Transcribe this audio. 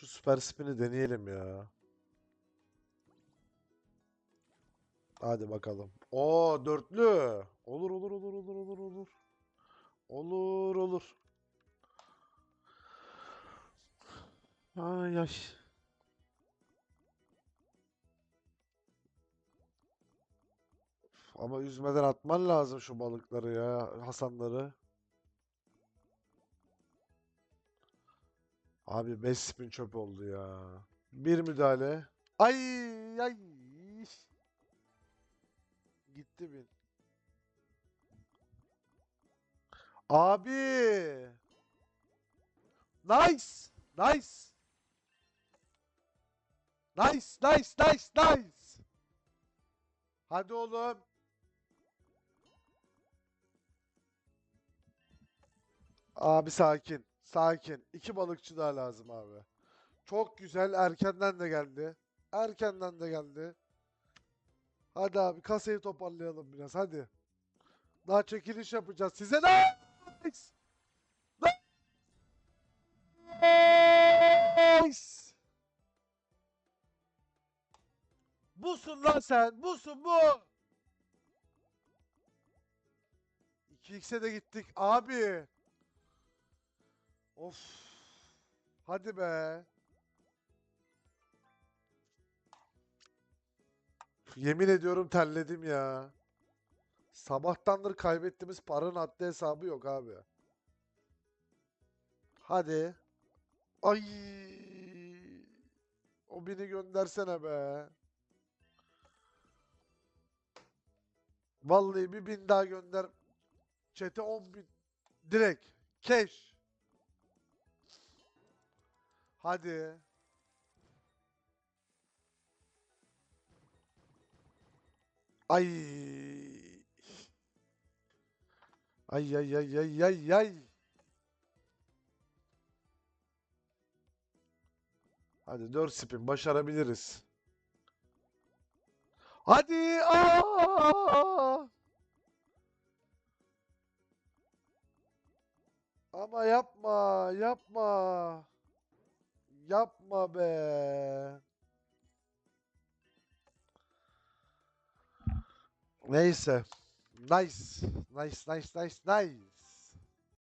Şu süper spin'i deneyelim ya. Hadi bakalım. Oo dörtlü. Olur olur olur olur olur olur. Olur olur. Ay ay. Ama üzmeden atman lazım şu balıkları ya, Hasanları. Abi 5 spin çöp oldu ya. Bir müdahale. Ay ay. Gitti bin. Abi. Nice. Nice. Nice, nice, nice, nice. Hadi oğlum. Abi sakin. Sakin. İki balıkçı daha lazım abi. Çok güzel. Erkenden de geldi. Erkenden de geldi. Hadi abi kasayı toparlayalım biraz. Hadi. Daha çekiliş yapacağız. Size de nice. Nice. Busun lan sen. Busun bu. 2x'e de gittik. Abi. Of. Hadi be. Yemin ediyorum terledim ya. Sabahtandır kaybettiğimiz paranın haddi hesabı yok abi. Hadi. Ay. O beni göndersene be. Vallahi bir bin daha gönder. Çete 10 bin. Direkt. Cash. Hadi. Ay. Ay ay ay ay ay ay. Hadi 4 spin başarabiliriz. Hadi. Aa! Ama yapma, yapma. Yapma be. Neyse. Nice. Nice, nice, nice, nice.